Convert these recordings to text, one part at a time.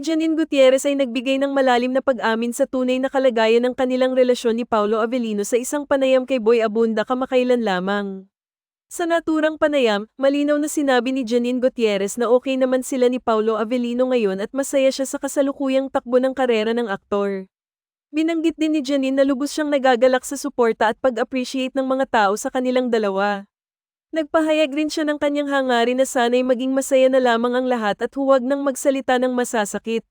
Janine Gutierrez ay nagbigay ng malalim na pag-amin sa tunay na kalagayan ng kanilang relasyon ni Paulo Avellino sa isang panayam kay Boy Abunda kamakailan lamang. Sa naturang panayam, malinaw na sinabi ni Janine Gutierrez na okay naman sila ni Paulo Avellino ngayon at masaya siya sa kasalukuyang takbo ng karera ng aktor. Binanggit din ni Janine na lubos siyang nagagalak sa suporta at pag-appreciate ng mga tao sa kanilang dalawa. Nagpahayag rin siya ng kanyang hangarin na sana'y maging masaya na lamang ang lahat at huwag nang magsalita ng masasakit.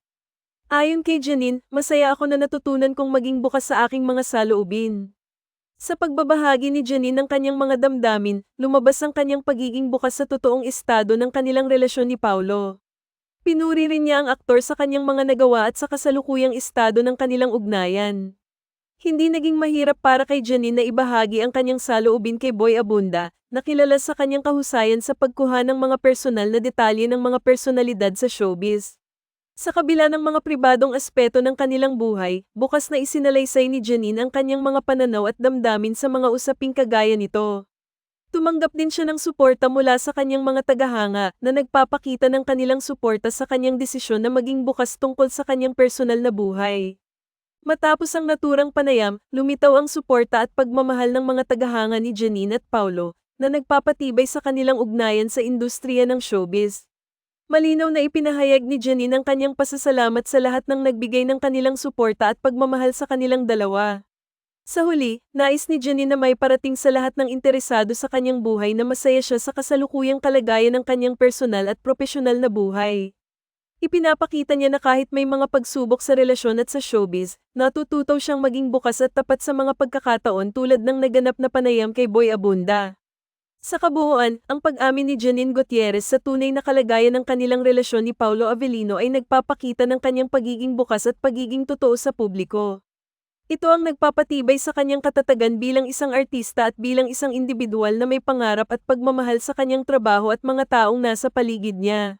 Ayon kay Janine, masaya ako na natutunan kong maging bukas sa aking mga saloobin. Sa pagbabahagi ni Janine ng kanyang mga damdamin, lumabas ang kanyang pagiging bukas sa totoong estado ng kanilang relasyon ni Paulo. Pinuri rin niya ang aktor sa kanyang mga nagawa at sa kasalukuyang estado ng kanilang ugnayan. Hindi naging mahirap para kay Janine na ibahagi ang kanyang saloobin kay Boy Abunda, na kilala sa kanyang kahusayan sa pagkuha ng mga personal na detalye ng mga personalidad sa showbiz. Sa kabila ng mga pribadong aspeto ng kanilang buhay, bukas na isinalaysay ni Janine ang kanyang mga pananaw at damdamin sa mga usaping kagaya nito. Tumanggap din siya ng suporta mula sa kanyang mga tagahanga na nagpapakita ng kanilang suporta sa kanyang desisyon na maging bukas tungkol sa kanyang personal na buhay. Matapos ang naturang panayam, lumitaw ang suporta at pagmamahal ng mga tagahanga ni Janine at Paulo, na nagpapatibay sa kanilang ugnayan sa industriya ng showbiz. Malinaw na ipinahayag ni Janine ang kanyang pasasalamat sa lahat ng nagbigay ng kanilang suporta at pagmamahal sa kanilang dalawa. Sa huli, nais ni Janine na may parating sa lahat ng interesado sa kanyang buhay na masaya siya sa kasalukuyang kalagayan ng kanyang personal at profesional na buhay. Ipinapakita niya na kahit may mga pagsubok sa relasyon at sa showbiz, natututaw siyang maging bukas at tapat sa mga pagkakataon tulad ng naganap na panayam kay Boy Abunda. Sa kabuuan, ang pag-amin ni Janine Gutierrez sa tunay na kalagayan ng kanilang relasyon ni Paulo Avellino ay nagpapakita ng kanyang pagiging bukas at pagiging totoo sa publiko. Ito ang nagpapatibay sa kanyang katatagan bilang isang artista at bilang isang individual na may pangarap at pagmamahal sa kanyang trabaho at mga taong nasa paligid niya.